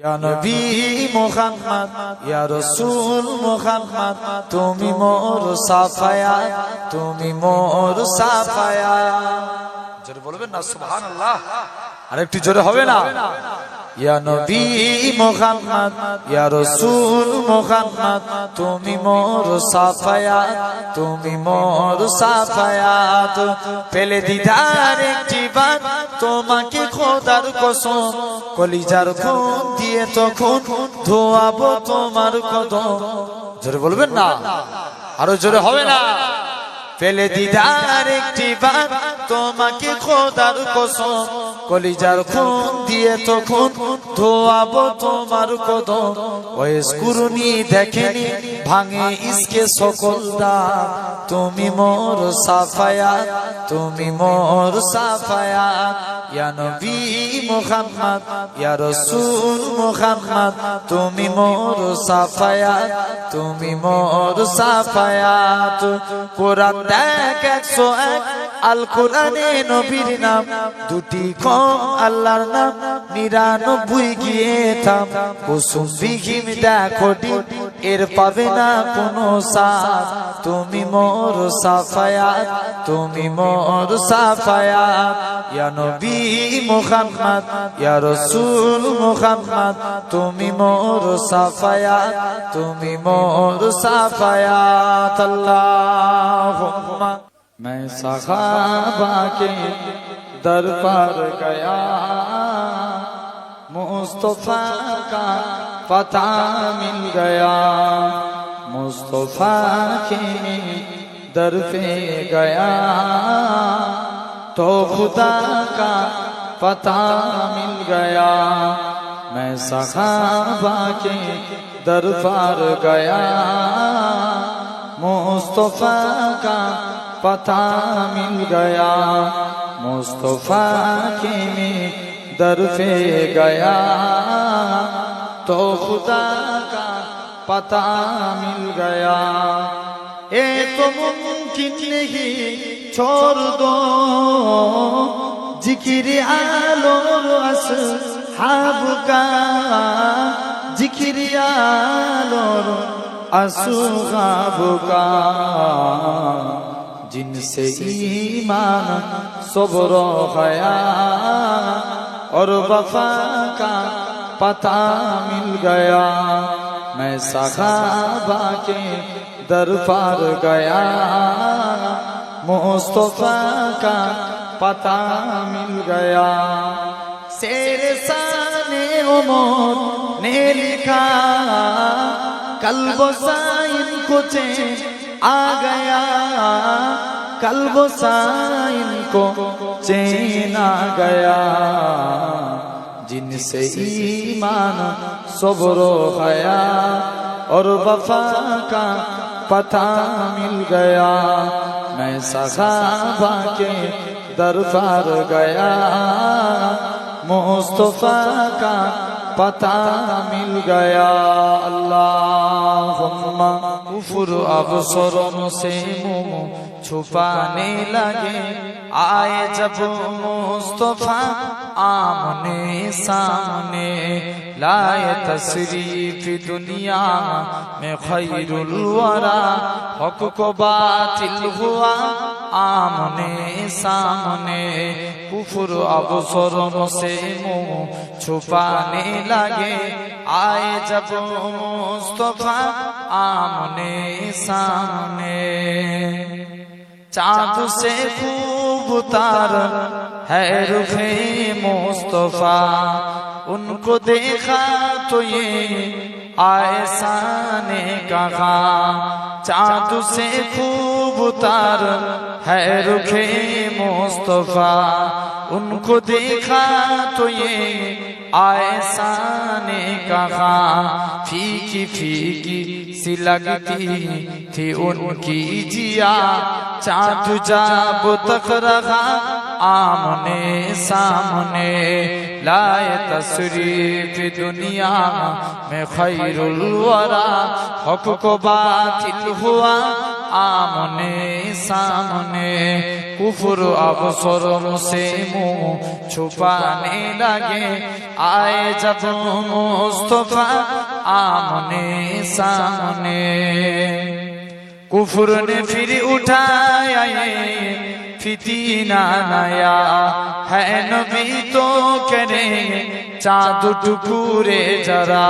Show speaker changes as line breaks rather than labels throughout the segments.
ইয়া নবী মুহাম্মদ, ইয়া রাসূল তুমি মোর সাফায়া, তুমি মোর সাফায়া। জোরে বলবেন না, সুবহানাল্লাহ। আরেকটু জোরে হবে না? ইয়া নবী মুহাম্মদ, ইয়া রাসূল মুহাম্মদ, তুমি মোর সাফায়াত, তুমি মোর সাফায়াত। পেলে দিদার একটি বার তোমাকে খোদার কসম। কলিজার খুন দিয়ে তখন ধোয়াবো তোমার কদম। জোরে বলবেন না? আরও জোরে হবে না? পেলে দিদার একটি বার তোমাকে খোদার কসম। কলিজার খুন দিয়ে তখন ধোয়াবো তোমার কদম। ওয়েস কুরুনি দেখেনি, ভাঙে ইসকে সকল দাম তুমি মোর সাফায়া, তুমি মোর সাফায়া। ইয়া নবী মুহাম্মদ, ইয়া রাসূল মুহাম্মদ, তুমি মোর সাফায়া, তুমি মোর সাফায়াত। কোরআন দেখ এক আল কোরআনে নবীর নাম। দুটি কম আল্লাহর নাম, নিরানব্বই গিয়ে থাম। কুসুম বিঘিন দেখো এর পাবে না কোনো সাথ তুমি মোর সাফায়াত, তুমি মোর সাফায়াত। ইয়া নবী মুহাম্মদ, ইয়া রাসূল মুহাম্মদ, তুমি মোর সাফায়াত, তুমি মোর সাফায়াত। আল্লাহুম্মা میں صحابہ کے در پر گیا۔ مصطفیٰ کا پتا مل گیا۔ مصطفیٰ کے در پہ گیا۔ تو خدا کا پتا مل گیا۔ میں صحابہ کے در پر گیا۔ मुस्तफा का पता मिल गया मुस्तफा के दर पे गया तो खुदा का पता मिल गया ये तो मुमकिन नहीं छोड़ दो जिक्र आलोर असहाब का जिक्र आलोर اصحاب کا، جن سے ایمان، صبر و حیا اور وفا کا پتہ مل گیا۔ میں صحابہ کے در پار گیا۔ مصطفیٰ کا پتہ مل گیا۔ سیر سانے عمر نے لکھا کلب سائن کو چین آ گیا۔ کلب سائن کو چین آ گیا۔ جن سے ایمان صبر و حیا اور وفا کا پتہ مل گیا۔ میں صحابہ کے دربار گیا۔ مصطفیٰ کا पता मिल गया अल्लाहुम्मा कुफर अवसरों से मुंह छुपाने लगे आए जब मुस्तफा आमने सामने लाए तशरीफ दुनिया में खैरुल वरा हक को बातिल हुआ आमने सामने कुफर अवसरों से मुंह छुपाने लगे आए जब मुस्तफा आमने सामने चाँद से खूब तार है रुखे मुस्तफा उनको देखा तो ये آئسا نے کہا چاند سے خوب اتار، ہے رکھے مصطفیٰ، ان کو دیکھا تو یہ آئے سانے کا خاں پھیکی پھیکی سی لگتی تھی ان کی جیا۔ چاند جاب تک رہا آمنے سامنے، لائے تصریف دنیا میں خیر الورا۔ حق کو باطل ہوا सामने कुफर अवसर से मुंह छुपाने लगे आए जब मुस्तफा आमने सामने कुफर ने फिर उठाया फितीना नया है नबी तो करेंगे चांद टुकुरे जरा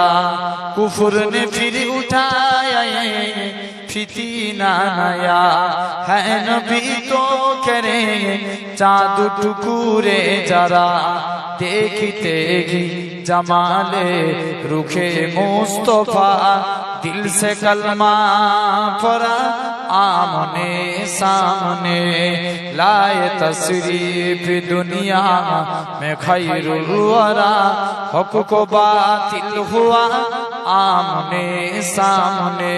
कुफर ने फिर उठाया फितीना नया है नबी तो करेंगे चांद टुकुरे जरा देखते ही जमाले रुखे मुस्तफा दिल से कलमा परा आमने सामने लाए तशरीफ दुनिया में खैरुल वरा हक को बातिल हुआ आमने सामने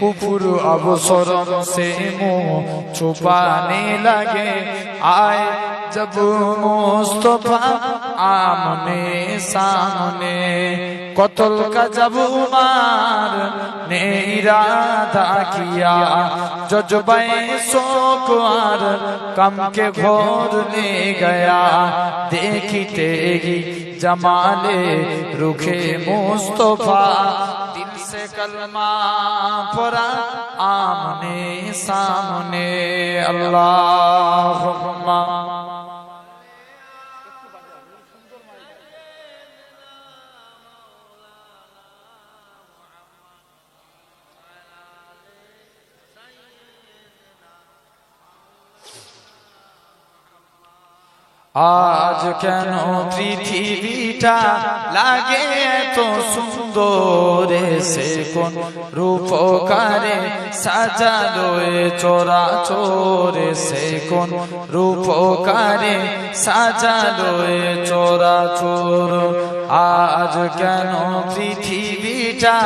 कुफुर अवसर से मुंह छुपाने लगे आए जब मुस्तफा आमने सामने कतल का जब उमार ने इरादा किया जज्बे शोकवार कम के घोर ले गया देखते ही जमाले रुखे मुस्तफा दिल से कलमा परा आमने सामने अल्लाह আজ কেন পৃথিবীটা লাগে এত সুন্দর? সে কোন রূপকারে সাজালো এ চোরা চোরে সে কোন রূপকারে সাজালো এ চোরা চোর আজ কেন পৃথিবীটা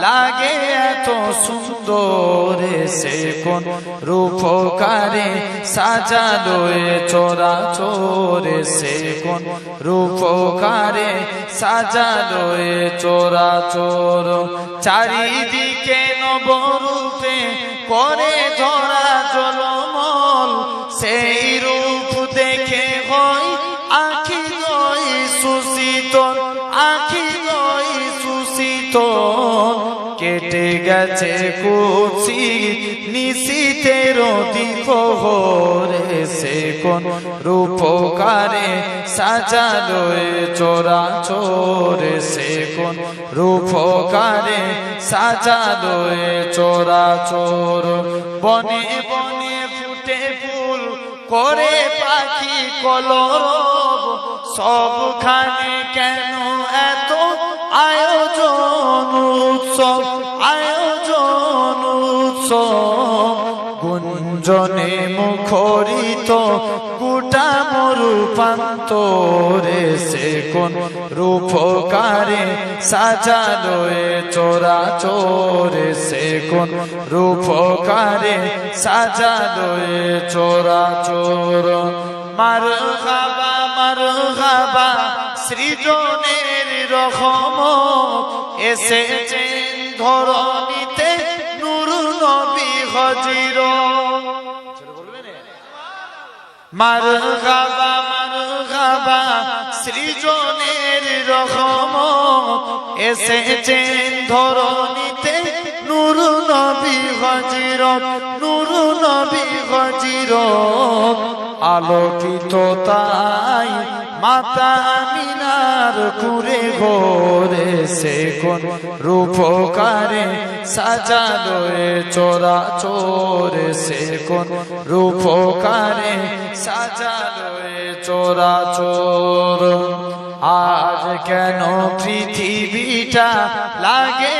লাগে এত সুন্দর? সে কোন রূপকারে সাজালো চোরা চোরে সে কোন রূপকারে সাজালো চোরা চোর চারিদিকে নবরূপে করে ধরা জলমল, সেই সুশীত কেটে গেছে কুচি নিশীতের দিপহরে সে কোন রূপকারে সাজালো চোরা চোরে, সে কোন রূপকারে সাজালো চোরা চোর। বনে বনে ফুটে ফুল করে পাখি কলরব সবখানে কেন এত আয়োজন উৎসব আয়োজন উৎসব। গুঞ্জনে মুখরিত গোটা মরুপান্তরে সে কোন রূপকারে সাজালো চোরা চোরে সে কোন রূপকারে সাজালো চোরা চোর মার খাবা মার খাবা সৃজনের রকম এসেছেন ধরণীতে নূর নবী হজির। মার গাবা মার গাবা সৃজনের রকম এসেছেন ধরণীতে নূর নবী হজির। নূর নবী হজির। আলোকিত তাই মাতা মিনার কুরে ঘোরে সে কোন রূপকারে সাজালো চোরা চোরে সে কোন রূপকারে সাজালো চোরা চোর। আজ কেন পৃথিবীটা লাগে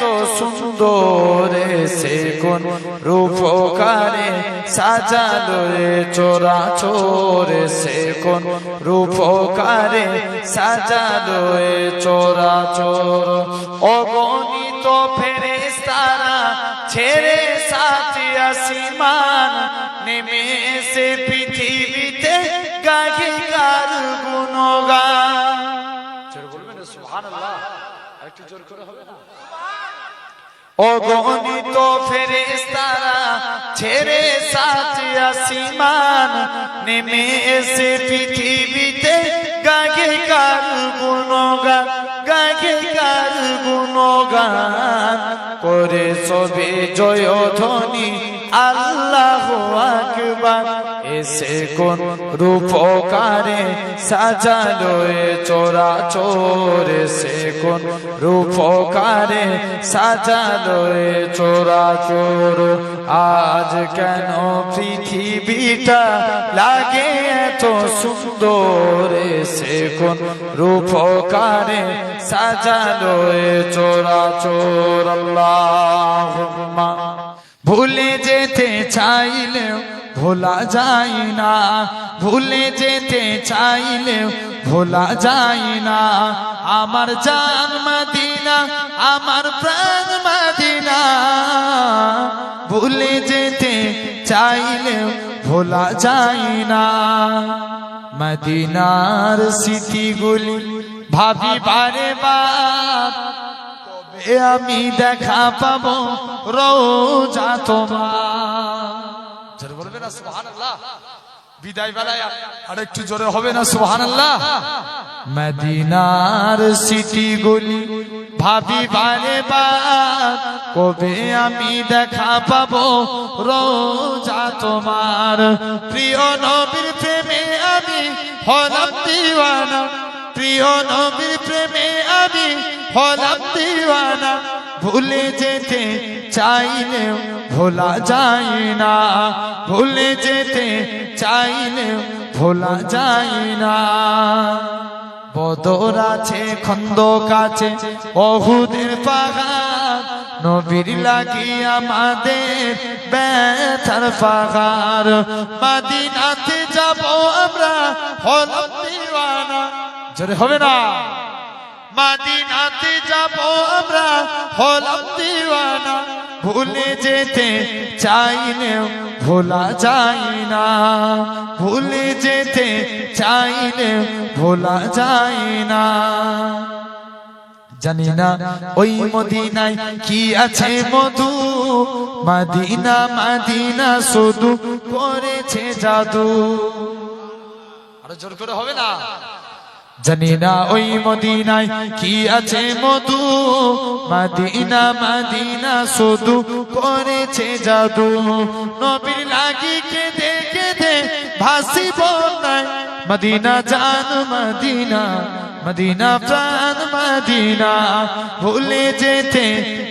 এত সুন্দর সে কোন রূপকারে সাজালো এ চোরা চোরে সে কোন রূপকারে সাজালো এ চোরা চোর। অগণিত ফেরেস্তারা ছেড়ে সাথে আসিমান নেমে অগণিত ফেরেস্তারা ছেড়ে সাচিয়া সীমান নেমে এসে পৃথিবীতে গাগে কার গুণগান, গাগে কার গুণগান। করে সবে জয় ধ্বনি আল্লাহ আকবার। এসে কোন রূপকারে সাজালো চোরা চোর এসে কোন রূপকারে সাজালো চোরা চোর। আজ কেন পৃথিবীটা লাগে এত সুন্দর? এসে কোন রূপকারে সাজালো চোরা চোর। আল্লাহ ভুলে যেতে চাইলেও ভোলা যায় না। ভুলে যেতে চাইলেও ভোলা যায় না। আমার জান মাদিনা, আমার প্রাণ মাদিনা। ভুলে যেতে চাইলেও ভোলা যায় না। মদিনার স্মৃতিগুলি ভাবি বারে বার কবে আমি দেখা পাবো রোজা তোমার। বলবে না, সুবহানাল্লাহ। বিদায় বেলায় আর একটু জোরে হবে না, সুবহানাল্লাহ। মদিনার সিটি গুলি ভাবি বারে বার কবে আমি দেখা পাবো রোজা তোমার। প্রিয় নবীর প্রেমে আমি হলাম দিওয়ানা, প্রিয় নবীর প্রেমে আমি হলাম দিওয়ানা, ভুলে যেতে চাইলেও ভোলা যায় না। ভুলে যেতে চাইলেও ভোলা যায় না। বদর আছে খন্দ কাছে অহুদের পাহাড়। নবীর লাগি আমাদের ব্যথার পাহাড়। মাদিনাতে যাব আমরা হলাম দিওয়ানা। জোরে হবে না? মাদিনাতে যাব আমরা, হলাম দিওয়ানা। ভুলে যেতে চাইলেও ভোলা যায় না। ভুলে যেতে চাইলেও ভোলা যায় না। জানি না ওই মদিনায় কি আছে মধু। মাদিনা মাদিনা শুধু করেছে জাদু। আরও জোর করে হবে না? জানি না ওই মদিনায় কি আছে মধু। মাদিনা মাদিনা শুধু করেছে জাদু। নবীর লাগি কেঁদে কেঁদে ভাসি বন্যায় মদিনা জান, মদিনা মদিনা প্রাণ, মদিনা। ভুলে যেতে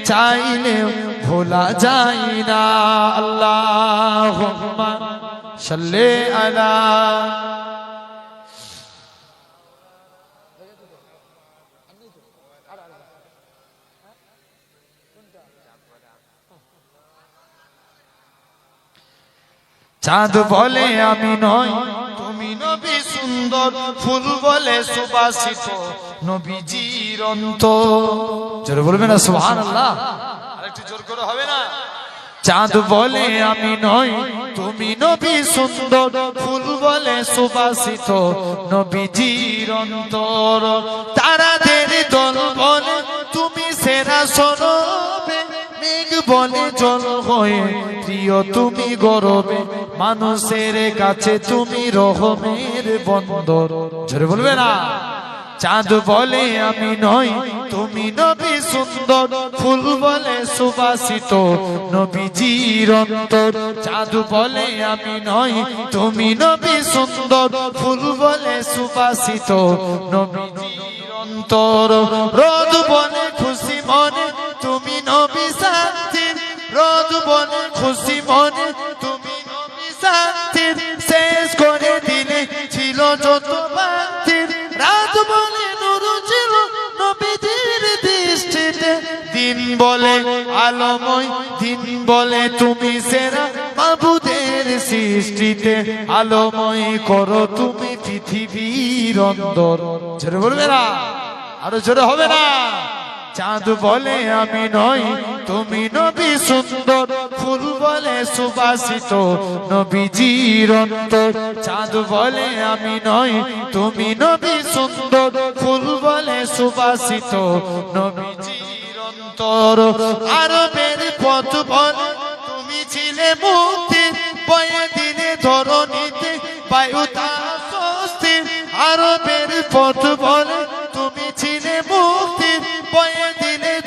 চাইলেও ভোলা যায় না। আল্লাহ সাল্লে আলা চাঁদ বলে আমি নই। তুমি নবী সুন্দর ফুল বলে সুবাসিত নবী চিরন্ত জোরে বলবে না সুহান আল্লাহ আরেকটু জোর করে হবে না? চাঁদ বলে আমি নই। তুমি নবী সুন্দর ফুল বলে সুবাসিত নবী চিরন্তর তারাদের দল বলে তুমি সেরা মেঘ বলে জল হয়ে, প্রিয় তুমি গরবে মানুষের কাছে তুমি রহমের বন্দর। জোরে বলবে না? চাঁদ বলে আমি নই, তুমি নবী সুন্দর, ফুল বলে সুবাসিত নবী চিরন্তর চাঁদ বলে আমি নই, তুমি নবী সুন্দর, ফুল বলে সুবাসিত নবী চিরন্তর রোদ বলে খুশি মনে, তুমি নবী শান্তির রোদ খুশি, মনে তুমি শান্তির শেষ করে দিলে। ছিল যত বান্তির রাত বলে, নুরু ছিল নবীজির দৃষ্টিতে। দিন বলে আলোময়, দিন বলে তুমি সেরা মাবুদের সৃষ্টিতে। আলোময় করো তুমি পৃথিবীর অন্দর ছেড়ে বলবে না? আরও জোরে হবে না? চাঁদ বলে আমি নই, তুমি নবী সুন্দর, ফুল বলে সুবাসিত নবী চিরন্তর চাঁদ বলে আমি নই, তুমি নবী সুন্দর, ফুল বলে সুবাসিত নবী চিরন্তর চিরন্তর আরবের পথ বলে, তুমি ছিলে মুক্তি, বয়ে দিনে ধরণীতে বায়ুতা স্বস্তি। আরবের পথ বলে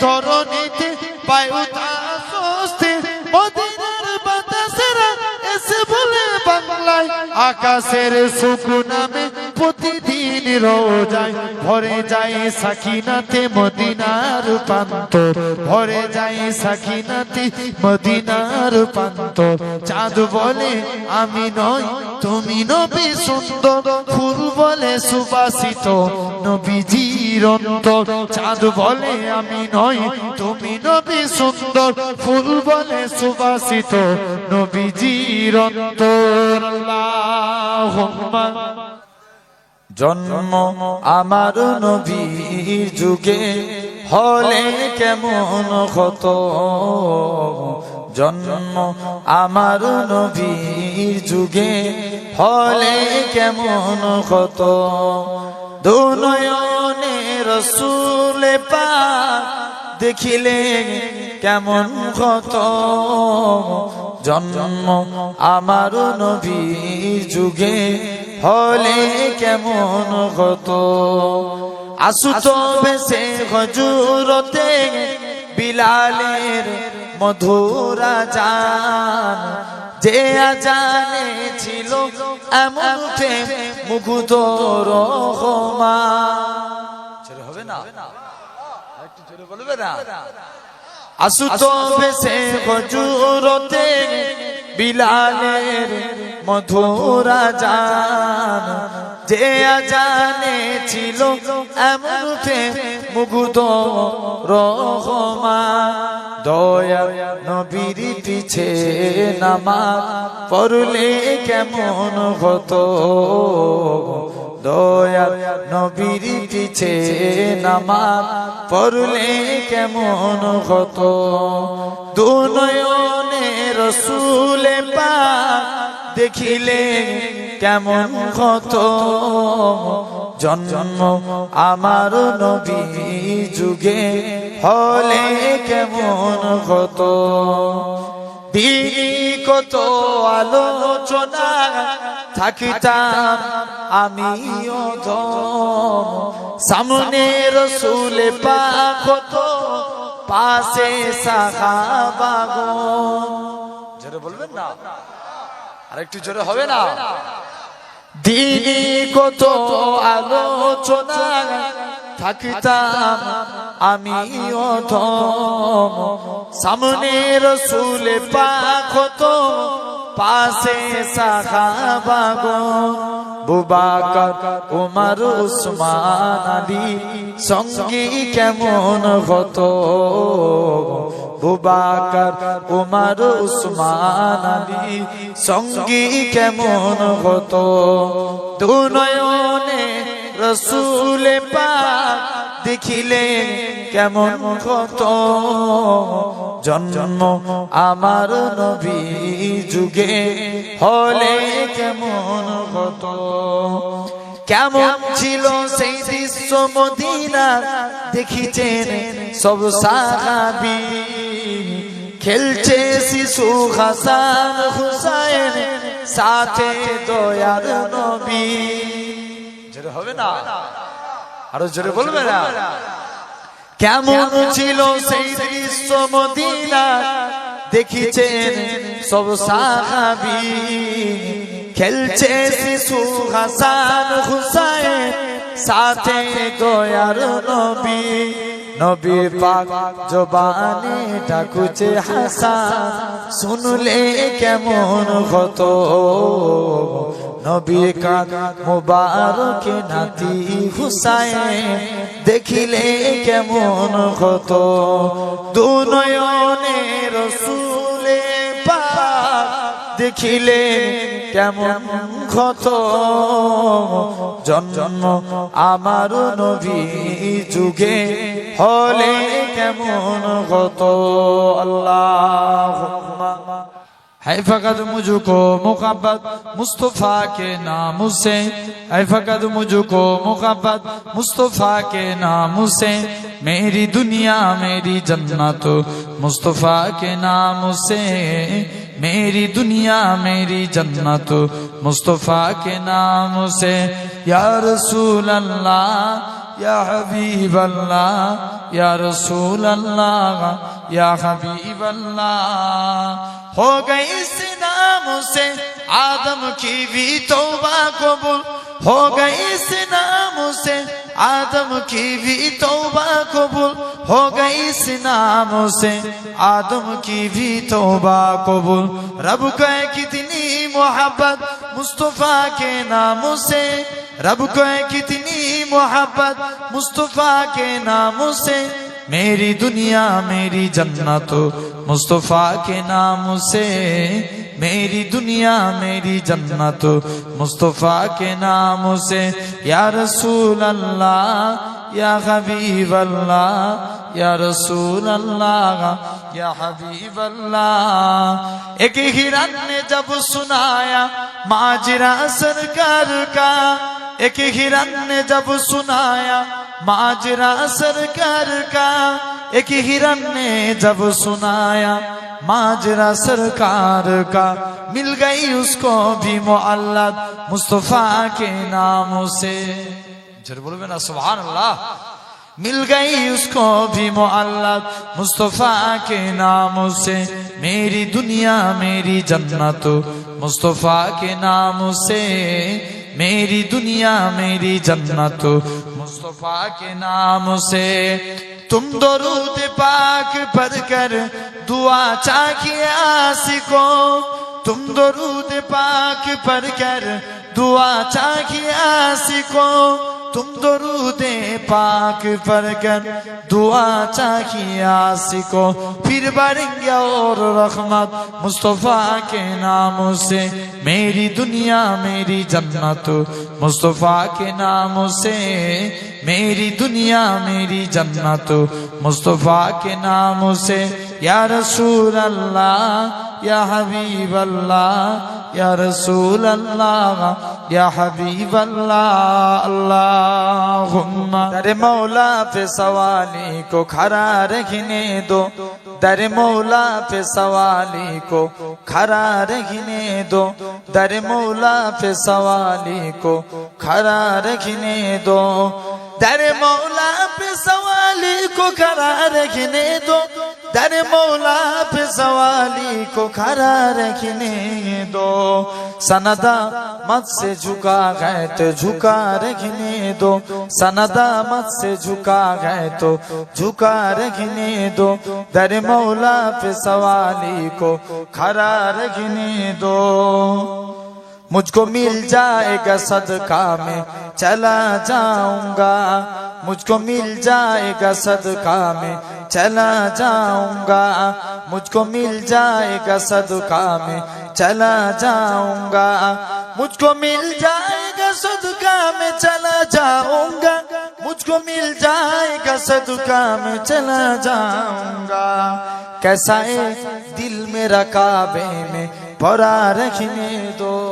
ধরণীতে বায়ুতা স্বস্তি। মদিনার বাতাসেরা এসে বলে বাংলায়, আকাশের সুকুনামে প্রতিদিন রোজায়। ভরে যায় সাকিনাতে মদিনার পান্ত ভরে যায় সাকিনাতে মদিনার পান্ত চাঁদ বলে, আমি নই তুমি নবী সুন্দর, ফুল বলে সুবাসিত, নবীজির অন্তর। চাঁদ বলে আমি নই, তুমি নবী সুন্দর, ফুল বলে সুবাসিত, নবীজির অন্তর। জন্ম আমার নবীর যুগে, হলে কেমন হত? জন্ম আমার নবীর যুগে। হলে কেমন কত দুনয়নে রসুলে পা দেখিলে কেমন হত? জন্ম আমার নবীর যুগে। হলে কেমন হতো? আসুত বেশে হজুরতে বিলালের মধুরা জান, যে আজানে ছিল এমন প্রেম মুগ্ধ রহমান হবে না? একটু জোরে বলবে না? আসুত বেশে হজুরতে বিলালের মধুরা জান যে আজানে ছিল এমন প্রেম মুগ্ধ রহমান। দয়া নবীর পিছে নামাজ পড়লে কেমন হতো? দয়া নবীর পিছে নামাজ পড়লে কেমন হতো? দুনয়নে রসুলে পা দেখিলে কেমন হতো জন্ম আমার নবী যুগে হলে কেমন কত কত আলোচনা থাকিতাম আমি সামনে রসুল পাখত পাশে সাহাবাগো জোরে বলবেন না? আরেকটু জোরে হবে না? দিদি কত আলোচনা থাকিতাম আমি সামনে রসুল পাখত পাশে সাহাবাগো বুবাকর, উমর, উসমান, আলী, সঙ্গী কেমন হতো? বুবাকর, উমর, উসমান, আলী, সঙ্গী কেমন হতো? দুনয়নে রসুলে পাক দেখিলে কেমন হতো? জন্ম আমার নবী যুগে হলে কেমন হতো? কেমন ছিল সেই দৃশ্য মদিনা দেখিছেন সব সাহাবি। খেলছে শিশু হাসান হুসাইন, সাথে দয়ার নবী। হবে না? আরও জোরে বলবে না? কেমন ছিল সেই দৃশ্য মদিনা? দেখিছেন সব সাহাবি। খেলছে শিশু হাসান হুসাইন সাথে দয়ার নবী। নবী পাক জবানে ডাকুছে হাসান শুনলে কেমন হতো? নবী কাক মুবারক নাতি হুসাইন দেখিলে কেমন হতো দুনয়নে রসুলে পাক দেখিলে কেমন ক্ষত জন্ম আমার নবী যুগে হলে কেমন হতো আল্লাহ है फकत मुझको मुकब्बत मुस्तफ़ा के नाम से है फकत मुझको मुकब्बत मुस्तफ़ा के नाम से मेरी दुनिया मेरी जन्नत मुस्तफ़ा के नाम से मेरी दुनिया मेरी जन्नत मुस्तफ़ा के नाम से या रसूल अल्लाह या हबीब अल्लाह या रसूल अल्लाह या हबीब अल्लाह ہو گئی اسلام سے آدم کی بھی توبہ قبول ہو گئی اسلام سے آدم کی بھی توبہ قبول ہو گئی اس نام سے آدم کی بھی توبہ قبول رب کو کتنی محبت مصطفیٰ کے نام سے رب کو کتنی محبت مصطفیٰ کے نام سے मेरी दुनिया मेरी जन्नत मुस्तफ़ा के नाम से मेरी दुनिया मेरी जन्नत मुस्तफ़ा के नाम से या रसूल अल्लाह یا حبیب اللہ، یا رسول اللہ، یا حبیب اللہ۔ ایک ہرن نے جب سنایا ماجرہ سرکار کا۔ ایک ہرن نے جب سنایا ماجرہ سرکار کا۔ ایک ہرن نے جب سنایا، ماجرا سرکار کا۔ مل گئی اس کو بھی معلد مصطفیٰ کے نام سے۔ जर बोलबे ना सुभान अल्लाह मिल गई उसको भी मुअल्लद मुस्तफा के नामों से मेरी दुनिया मेरी जन्नत मुस्तफा के नाम से मेरी दुनिया मेरी जन्नत मुस्तफा के नाम से तुम दरूद पाक पढ़ कर दुआ चाहिए आसिको तुम दरूद पाक पढ़ कर दुआ चाहिए आसिको तुम दरूद पाक पढ़ कर दुआ चाहिए आसिको फिर बढ़ेंगे और रहमत मुस्तफ़ा के नाम से मेरी दुनिया मेरी जन्नत मुस्तफ़ा के नाम से मेरी दुनिया मेरी जन्नत मुस्तफ़ा के नाम से या रसूल अल्लाह يا حبيب الله يا رسول الله يا حبيب الله اللهم در مولا پہ سوالی کو کھڑا رکھنے دو در مولا پہ سوالی کو کھڑا رکھنے دو در مولا پہ سوالی کو کھڑا رکھنے دو در مولا پہ سوالی کو کھڑا رکھنے دو در مولا پہ سوالی کو کھرا رکھنے دو۔ سندا مت سے جھکا گئے تو جھکا رکھنے دو۔ سندا مت سے جھکا گئے تو جھکا رکھنے دو۔ در مولا پہ سوالی کو کھرا رکھنے دو۔ مجھ کو مل جائے گا صدقہ میں، چلا جاؤں گا۔ مجھ کو مل جائے گا صدقہ میں، چلا جاؤں گا۔ مجھ کو مل جائے گا صدقہ میں، چلا جاؤں گا۔ مجھ کو مل جائے گا صدقہ میں، چلا جاؤں گا۔ مجھ کو مل جائے گا صدقہ میں، چلا جاؤں گا۔ کیسا ہے دل میرا کعبے میں پرا رکھنے دو۔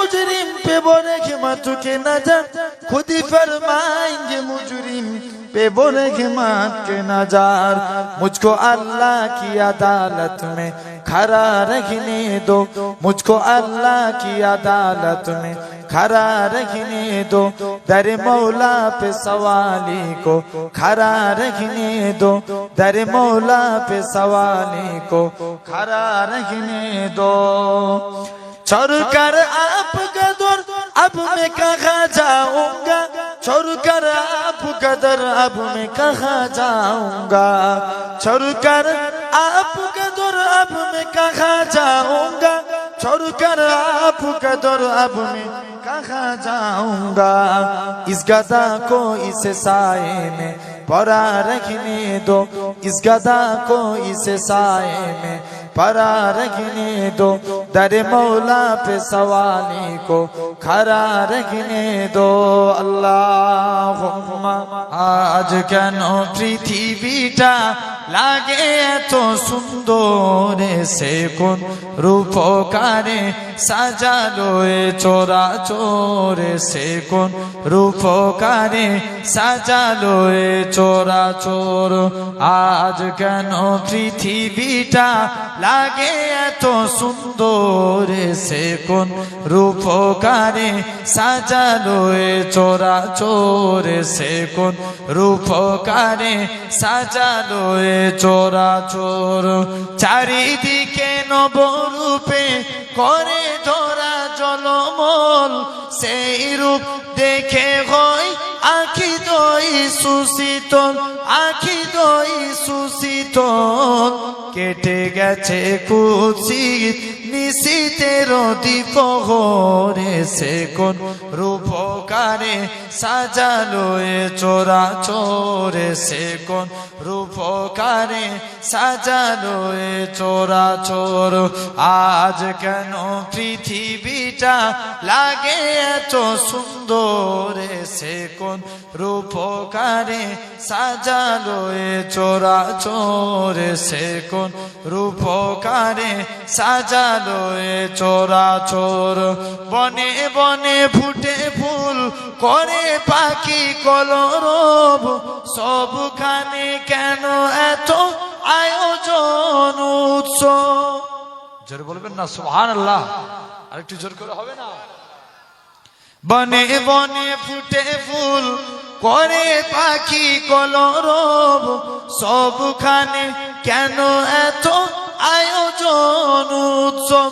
مجرم پہ بولے کہ ماں تو کے نظر، خود ہی فرمائیں گے مجرم پہ بولے کہ ماں کے نظر۔ مجھ کو اللہ کی عدالت میں کھڑا رکھنے دو۔ مجھ کو اللہ کی عدالت میں کھڑا رکھنے دو۔ در مولا پہ سوالی کو کھڑا رکھنے دو۔ در مولا پہ سوالی کو کھڑا رکھنے دو۔ چھوڑ کر آپ کا دور، اب میں کہا جاؤں گا؟ چھوڑ کر آپ کا دور، اب میں کہا جاؤں گا؟ چھوڑ کر آپ کا دور، اب میں کہا جاؤں گا؟ چھوڑ کر آپ کا دور، اب میں کہا جاؤں گا؟ اس گدا کو اس سائے میں پورا رکھنے دو۔ اس گدا کو اس سائے میں परा रखने दो दर मौला पे सवाली को खरा रखने दो अल्लाह আজ কেন পৃথিবীটা লাগে এত সুন্দর সে কোন রূপকারে সাজালো এ চোরা চোরে সে কোন রূপকারে সাজালো এ চোরা চোর। আজ কেন পৃথিবীটা লাগে এত সুন্দর সে কোন রূপকারে সাজালো এ চোরা চোরে সে কোন রূপকারে সাজালো এ চোরা চোর চারিদিকে নবরূপে করে ধরা জলমল। সেই রূপ দেখে হয় আখি দই সুশীতল, আখি দই সুশীতল। কেটে গেছে কুচিত নিশীতের দ্বীপহরে সে কোন রূপকারে সাজালো এ চোরা চোরে সে কোন রূপকারে সাজালো এ চোরা চোর। আজ কেন পৃথিবীটা লাগে এত সুন্দর সে কোন রূপকারে সাজালো এ চোরা চোরে সে কোন রূপকারে সাজালো এ চোরা চোর। বনে বনে ফুটে ফুল করে পাখি কলরব। সবখানে কেন এত আয়োজন উৎসব? জোরে বলবেন না সুহান আল্লাহ আরেকটু জোর করে হবে না? বনে বনে ফুটে ফুল করে পাখি কলরব সবখানে কেন এত আয়োজন উৎসব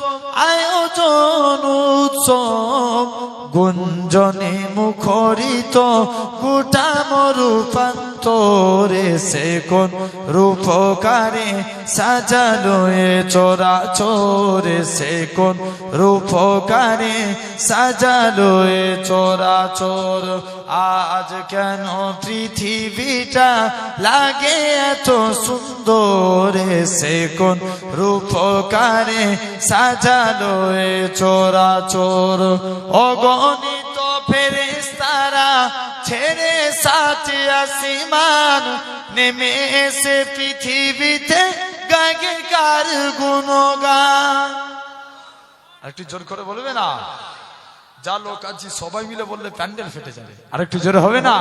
আয়োজন উৎসব। গুঞ্জনে মুখরিত, গোটা মরুপান্তরে সে কোন রূপকারে সাজালো এ চোরা চোরে সে কোন রূপকারে সাজালো এ চোরা চোর আজ কেন পৃথিবীটা লাগে এত সুন্দর সে কোন রূপকারে সাজালো এ চোরা চোর। অগণিত ফেরেস্তারা ছেড়ে সাত আসিমান নেমে এসে পৃথিবীতে গাগে কার গুণগান। আরেকটু জোর করে বলবে না? যা লোক আছি সবাই মিলে বললে প্যান্ডেল ফেটে যাবে। আরেকটু জোরে হবে না?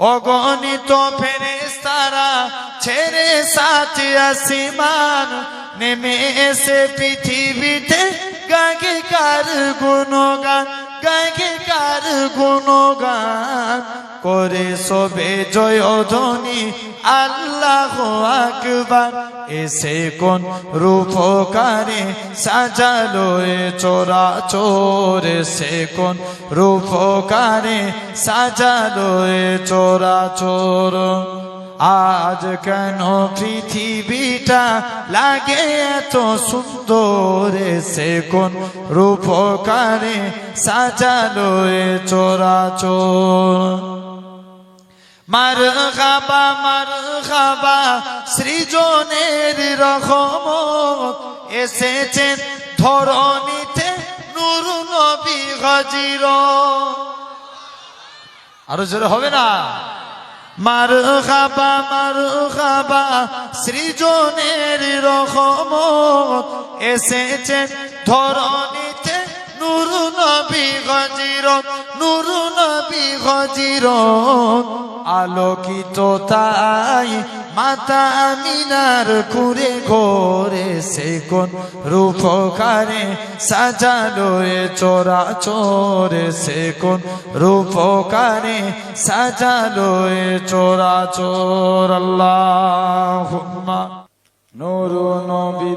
অগণিত ফেরেস্তারা ছেড়ে সাথে আসিমান নেমে এসে পৃথিবীতে গাগে কার গুণগান গাগে কার গুণগান করে সবে জয় ধ্বনি আল্লাহ আকবার, এসে কোন রূপকারে সাজালো এ চোরা চোর। সে কোন রূপকারে সাজালো এ চোরা চোর। আজ কেন পৃথিবীটা লাগে এত সুন্দর? সে কোন রূপকারে সাজালো এ চোরা চোর মার খাবা মার খাবা সৃজনের রহমত এসেছেন ধরণীতে নুর নবী হাজির। আরও জোরে হবে না? মার খাবা মার খাবা সৃজনের রহমত এসেছেন ধরণীতে। নুর নবী গজিরত নুর নবী গজিরত আলোকিত তাই মাতা আমিনার কুরে ঘোরে সে কোন রূপকারে সাজালো এ চোরা চোরে সে কোন রূপকারে সাজালো এ চোরা চোর। আল্লাহ নূর নবী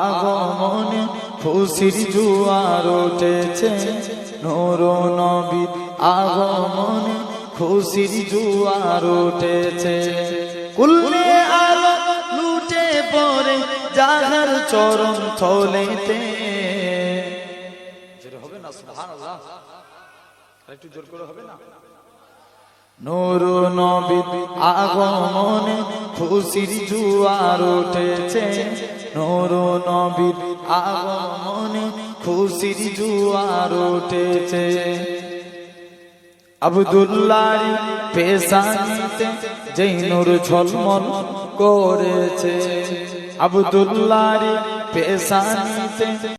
আগমনে খুশির জুয়ার উঠেছে। নূর নবী আগমনে খুশির জুয়ার উঠেছে। কুল্লে আলো লুটে পড়ে জাগার চরণ থলেতে। না সুবহানাল্লাহ। একটু জোর করে হবে না?
নূর নবীর আগমনে খুশির জুয়ার উঠেছে। নূর নবীর আগমনে খুশির জুয়ার উঠেছে। আবদুল্লাহর পেশানিতে যেই নূর ঝলমল করেছে। আবদুল্লাহর পেশানিতে